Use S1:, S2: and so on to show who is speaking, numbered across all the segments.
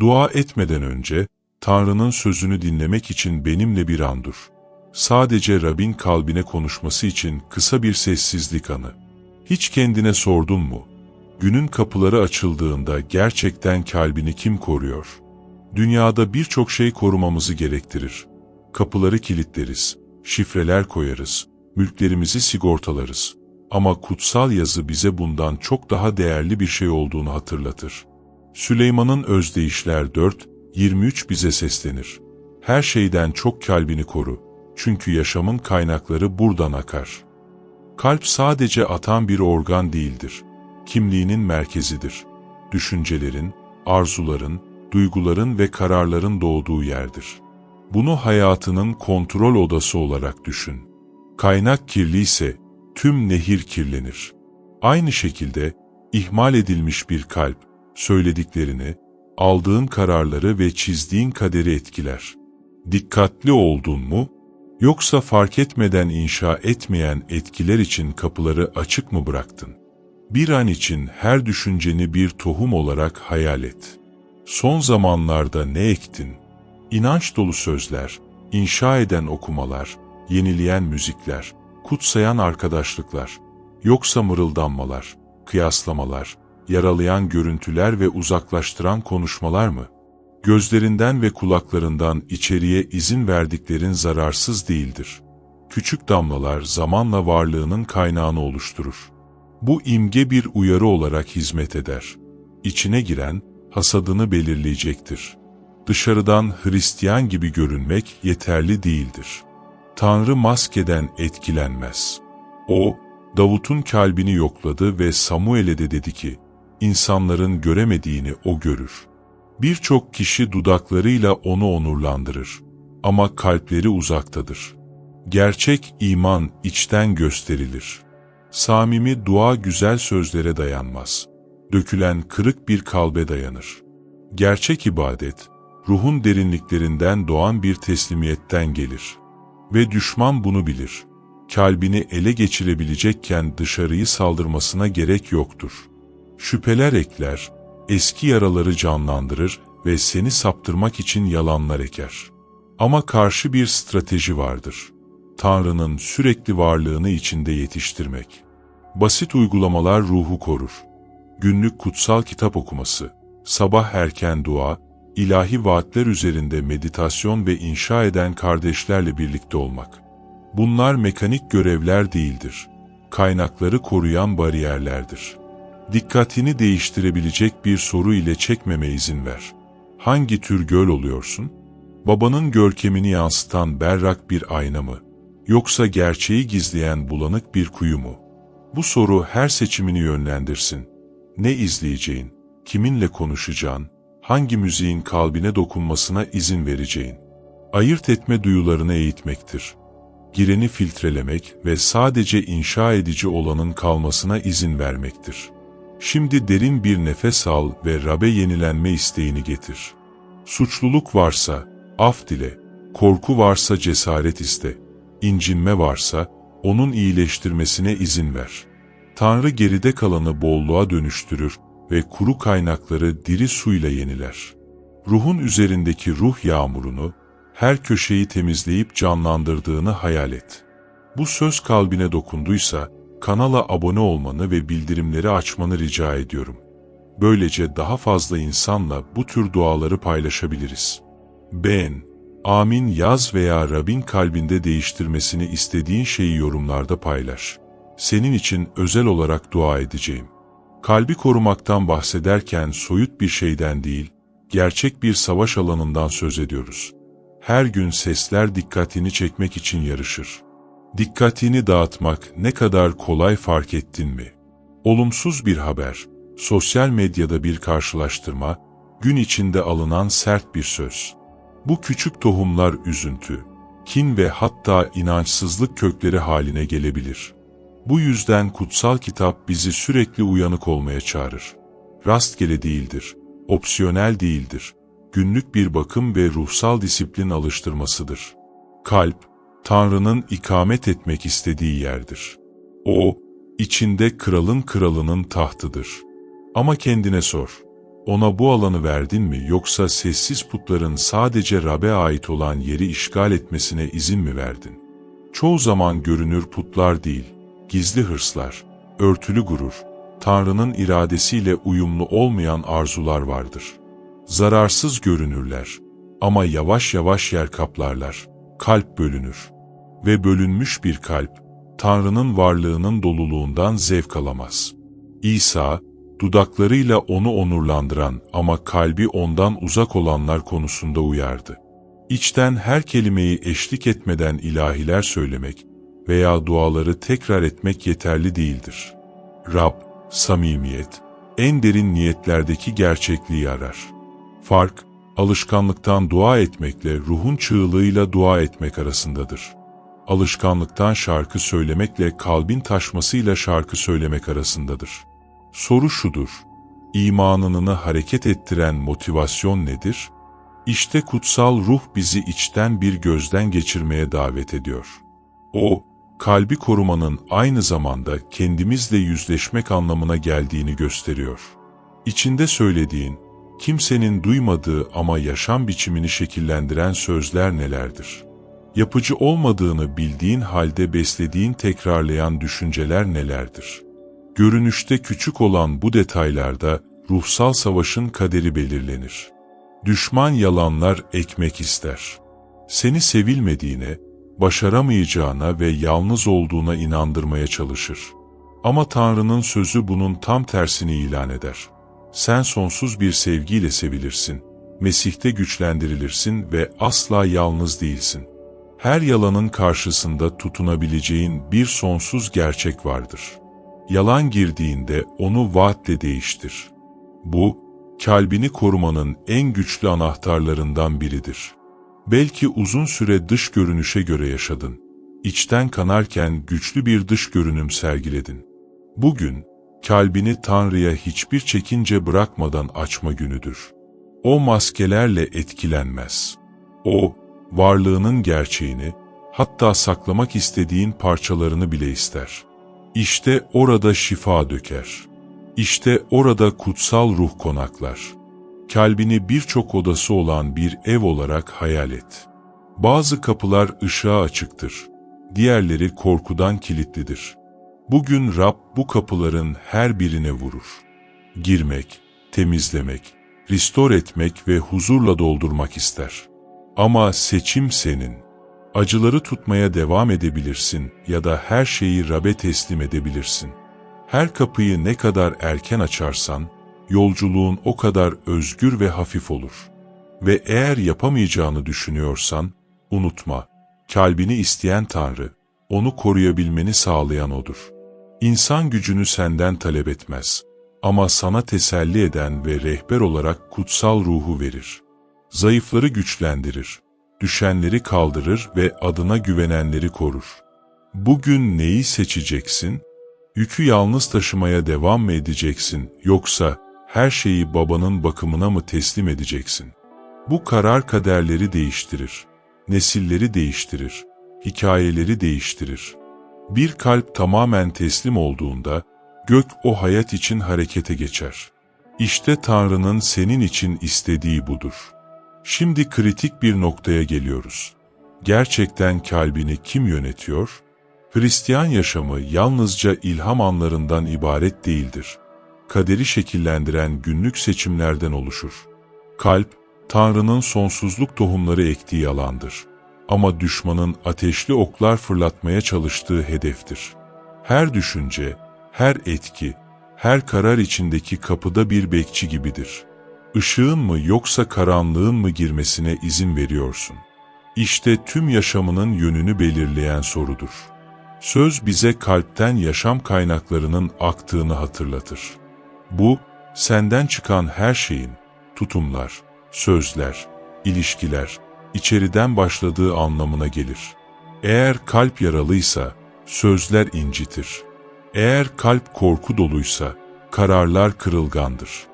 S1: Dua etmeden önce, Tanrı'nın sözünü dinlemek için benimle bir an dur. Sadece Rab'in kalbine konuşması için kısa bir sessizlik anı. Hiç kendine sordun mu? Günün kapıları açıldığında gerçekten kalbini kim koruyor? Dünyada birçok şey korumamızı gerektirir. Kapıları kilitleriz, şifreler koyarız, mülklerimizi sigortalarız. Ama kutsal yazı bize bundan çok daha değerli bir şey olduğunu hatırlatır. Süleyman'ın Özdeyişler 4, 23 bize seslenir. Her şeyden çok kalbini koru. Çünkü yaşamın kaynakları buradan akar. Kalp sadece atan bir organ değildir. Kimliğinin merkezidir. Düşüncelerin, arzuların, duyguların ve kararların doğduğu yerdir. Bunu hayatının kontrol odası olarak düşün. Kaynak kirliyse tüm nehir kirlenir. Aynı şekilde ihmal edilmiş bir kalp, söylediklerini, aldığın kararları ve çizdiğin kaderi etkiler. Dikkatli oldun mu? Yoksa fark etmeden inşa etmeyen etkiler için kapıları açık mı bıraktın? Bir an için her düşünceni bir tohum olarak hayal et. Son zamanlarda ne ektin? İnanç dolu sözler, inşa eden okumalar, yenileyen müzikler, kutsayan arkadaşlıklar, yoksa mırıldanmalar, kıyaslamalar, yaralayan görüntüler ve uzaklaştıran konuşmalar mı? Gözlerinden ve kulaklarından içeriye izin verdiklerin zararsız değildir. Küçük damlalar zamanla varlığının kaynağını oluşturur. Bu imge bir uyarı olarak hizmet eder. İçine giren, hasadını belirleyecektir. Dışarıdan Hristiyan gibi görünmek yeterli değildir. Tanrı maskeden etkilenmez. O, Davut'un kalbini yokladı ve Samuel'e de dedi ki, insanların göremediğini o görür. Birçok kişi dudaklarıyla onu onurlandırır ama kalpleri uzaktadır. Gerçek iman içten gösterilir. Samimi dua güzel sözlere dayanmaz. Dökülen kırık bir kalbe dayanır. Gerçek ibadet, ruhun derinliklerinden doğan bir teslimiyetten gelir. Ve düşman bunu bilir. Kalbini ele geçirebilecekken dışarıyı saldırmasına gerek yoktur. Şüpheler ekler, eski yaraları canlandırır ve seni saptırmak için yalanlar eker. Ama karşı bir strateji vardır. Tanrı'nın sürekli varlığını içinde yetiştirmek. Basit uygulamalar ruhu korur. Günlük kutsal kitap okuması, sabah erken dua, ilahi vaatler üzerinde meditasyon ve inşa eden kardeşlerle birlikte olmak. Bunlar mekanik görevler değildir. Kaynakları koruyan bariyerlerdir. Dikkatini değiştirebilecek bir soru ile çekmeme izin ver. Hangi tür göl oluyorsun? Babanın görkemini yansıtan berrak bir ayna mı? Yoksa gerçeği gizleyen bulanık bir kuyu mu? Bu soru her seçimini yönlendirsin. Ne izleyeceğin, kiminle konuşacağın, hangi müziğin kalbine dokunmasına izin vereceğin. Ayırt etme duyularını eğitmektir. Gireni filtrelemek ve sadece inşa edici olanın kalmasına izin vermektir. Şimdi derin bir nefes al ve Rab'be yenilenme isteğini getir. Suçluluk varsa af dile, korku varsa cesaret iste, incinme varsa onun iyileştirmesine izin ver. Tanrı geride kalanı bolluğa dönüştürür ve kuru kaynakları diri suyla yeniler. Ruhun üzerindeki ruh yağmurunu, her köşeyi temizleyip canlandırdığını hayal et. Bu söz kalbine dokunduysa, kanala abone olmanı ve bildirimleri açmanı rica ediyorum. Böylece daha fazla insanla bu tür duaları paylaşabiliriz. Beğen, amin yaz veya Rab'in kalbinde değiştirmesini istediğin şeyi yorumlarda paylaş. Senin için özel olarak dua edeceğim. Kalbi korumaktan bahsederken soyut bir şeyden değil, gerçek bir savaş alanından söz ediyoruz. Her gün sesler dikkatini çekmek için yarışır. Dikkatini dağıtmak ne kadar kolay fark ettin mi? Olumsuz bir haber, sosyal medyada bir karşılaştırma, gün içinde alınan sert bir söz. Bu küçük tohumlar üzüntü, kin ve hatta inançsızlık kökleri haline gelebilir. Bu yüzden kutsal kitap bizi sürekli uyanık olmaya çağırır. Rastgele değildir, opsiyonel değildir, günlük bir bakım ve ruhsal disiplin alıştırmasıdır. Kalp, Tanrı'nın ikamet etmek istediği yerdir. O, içinde kralın kralının tahtıdır. Ama kendine sor, ona bu alanı verdin mi yoksa sessiz putların sadece Rab'be ait olan yeri işgal etmesine izin mi verdin? Çoğu zaman görünür putlar değil, gizli hırslar, örtülü gurur, Tanrı'nın iradesiyle uyumlu olmayan arzular vardır. Zararsız görünürler ama yavaş yavaş yer kaplarlar, kalp bölünür. Ve bölünmüş bir kalp, Tanrı'nın varlığının doluluğundan zevk alamaz. İsa, dudaklarıyla onu onurlandıran ama kalbi ondan uzak olanlar konusunda uyardı. İçten her kelimeyi eşlik etmeden ilahiler söylemek veya duaları tekrar etmek yeterli değildir. Rab, samimiyet, en derin niyetlerdeki gerçekliği arar. Fark, alışkanlıktan dua etmekle ruhun çığlığıyla dua etmek arasındadır. Alışkanlıktan şarkı söylemekle kalbin taşmasıyla şarkı söylemek arasındadır. Soru şudur, imanını hareket ettiren motivasyon nedir? İşte kutsal ruh bizi içten bir gözden geçirmeye davet ediyor. O, kalbi korumanın aynı zamanda kendimizle yüzleşmek anlamına geldiğini gösteriyor. İçinde söylediğin, kimsenin duymadığı ama yaşam biçimini şekillendiren sözler nelerdir? Yapıcı olmadığını bildiğin halde beslediğin tekrarlayan düşünceler nelerdir? Görünüşte küçük olan bu detaylarda ruhsal savaşın kaderi belirlenir. Düşman yalanlar ekmek ister. Seni sevilmediğine, başaramayacağına ve yalnız olduğuna inandırmaya çalışır. Ama Tanrı'nın sözü bunun tam tersini ilan eder. Sen sonsuz bir sevgiyle sevilirsin, Mesih'te güçlendirilirsin ve asla yalnız değilsin. Her yalanın karşısında tutunabileceğin bir sonsuz gerçek vardır. Yalan girdiğinde onu vaatle değiştir. Bu, kalbini korumanın en güçlü anahtarlarından biridir. Belki uzun süre dış görünüşe göre yaşadın. İçten kanarken güçlü bir dış görünüm sergiledin. Bugün, kalbini Tanrı'ya hiçbir çekince bırakmadan açma günüdür. O maskelerle etkilenmez. O, varlığının gerçeğini, hatta saklamak istediğin parçalarını bile ister. İşte orada şifa döker. İşte orada kutsal ruh konaklar. Kalbini birçok odası olan bir ev olarak hayal et. Bazı kapılar ışığa açıktır, diğerleri korkudan kilitlidir. Bugün Rab bu kapıların her birine vurur. Girmek, temizlemek, restore etmek ve huzurla doldurmak ister. Ama seçim senin. Acıları tutmaya devam edebilirsin ya da her şeyi Rab'be teslim edebilirsin. Her kapıyı ne kadar erken açarsan, yolculuğun o kadar özgür ve hafif olur. Ve eğer yapamayacağını düşünüyorsan, unutma, kalbini isteyen Tanrı, onu koruyabilmeni sağlayan O'dur. İnsan gücünü senden talep etmez ama sana teselli eden ve rehber olarak kutsal ruhu verir. Zayıfları güçlendirir, düşenleri kaldırır ve adına güvenenleri korur. Bugün neyi seçeceksin? Yükü yalnız taşımaya devam mı edeceksin yoksa her şeyi babanın bakımına mı teslim edeceksin? Bu karar kaderleri değiştirir, nesilleri değiştirir, hikayeleri değiştirir. Bir kalp tamamen teslim olduğunda, gök o hayat için harekete geçer. İşte Tanrı'nın senin için istediği budur. Şimdi kritik bir noktaya geliyoruz. Gerçekten kalbini kim yönetiyor? Hristiyan yaşamı yalnızca ilham anlarından ibaret değildir. Kaderi şekillendiren günlük seçimlerden oluşur. Kalp, Tanrı'nın sonsuzluk tohumları ektiği alandır. Ama düşmanın ateşli oklar fırlatmaya çalıştığı hedeftir. Her düşünce, her etki, her karar içindeki kapıda bir bekçi gibidir. Işığın mı yoksa karanlığın mı girmesine izin veriyorsun? İşte tüm yaşamının yönünü belirleyen sorudur. Söz bize kalpten yaşam kaynaklarının aktığını hatırlatır. Bu, senden çıkan her şeyin, tutumlar, sözler, ilişkiler, içeriden başladığı anlamına gelir. Eğer kalp yaralıysa, sözler incitir. Eğer kalp korku doluysa, kararlar kırılgandır.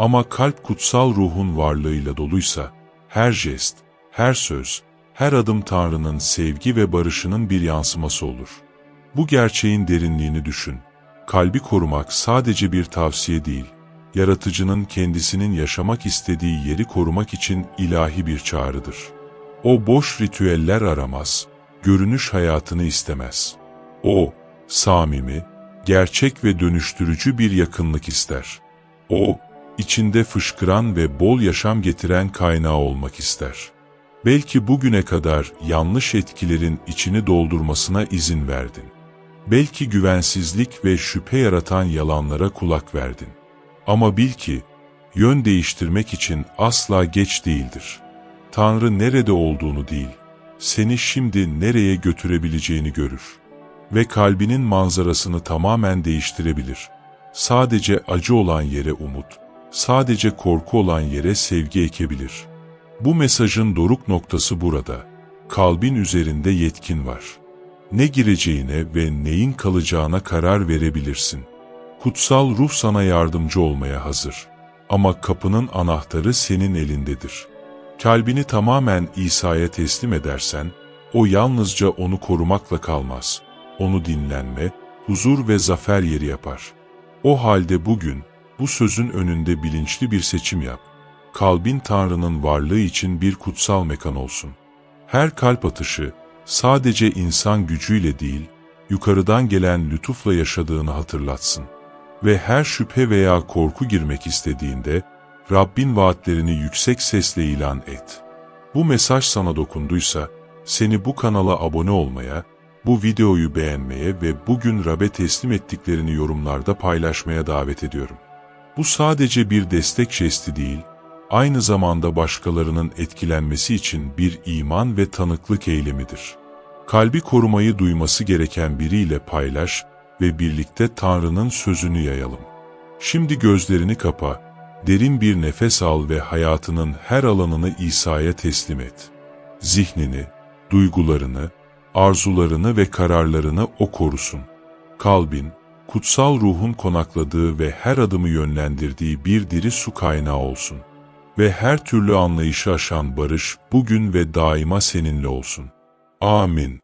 S1: Ama kalp kutsal ruhun varlığıyla doluysa, her jest, her söz, her adım Tanrı'nın sevgi ve barışının bir yansıması olur. Bu gerçeğin derinliğini düşün. Kalbi korumak sadece bir tavsiye değil, yaratıcının kendisinin yaşamak istediği yeri korumak için ilahi bir çağrıdır. O boş ritüeller aramaz, görünüş hayatını istemez. O, samimi, gerçek ve dönüştürücü bir yakınlık ister. O, içinde fışkıran ve bol yaşam getiren kaynağı olmak ister. Belki bugüne kadar yanlış etkilerin içini doldurmasına izin verdin. Belki güvensizlik ve şüphe yaratan yalanlara kulak verdin. Ama bil ki, yön değiştirmek için asla geç değildir. Tanrı nerede olduğunu değil, seni şimdi nereye götürebileceğini görür. Ve kalbinin manzarasını tamamen değiştirebilir. Sadece acı olan yere umut, sadece korku olan yere sevgi ekebilir. Bu mesajın doruk noktası burada. Kalbin üzerinde yetkin var. Ne gireceğine ve neyin kalacağına karar verebilirsin. Kutsal ruh sana yardımcı olmaya hazır. Ama kapının anahtarı senin elindedir. Kalbini tamamen İsa'ya teslim edersen, o yalnızca onu korumakla kalmaz. Onu dinlenme, huzur ve zafer yeri yapar. O halde bugün, bu sözün önünde bilinçli bir seçim yap. Kalbin Tanrı'nın varlığı için bir kutsal mekan olsun. Her kalp atışı, sadece insan gücüyle değil, yukarıdan gelen lütufla yaşadığını hatırlatsın. Ve her şüphe veya korku girmek istediğinde, Rabbin vaatlerini yüksek sesle ilan et. Bu mesaj sana dokunduysa, seni bu kanala abone olmaya, bu videoyu beğenmeye ve bugün Rab'be teslim ettiklerini yorumlarda paylaşmaya davet ediyorum. Bu sadece bir destek jesti değil, aynı zamanda başkalarının etkilenmesi için bir iman ve tanıklık eylemidir. Kalbi korumayı duyması gereken biriyle paylaş ve birlikte Tanrı'nın sözünü yayalım. Şimdi gözlerini kapa, derin bir nefes al ve hayatının her alanını İsa'ya teslim et. Zihnini, duygularını, arzularını ve kararlarını O korusun. Kalbin, kutsal ruhun konakladığı ve her adımı yönlendirdiği bir diri su kaynağı olsun. Ve her türlü anlayışı aşan barış bugün ve daima seninle olsun. Amin.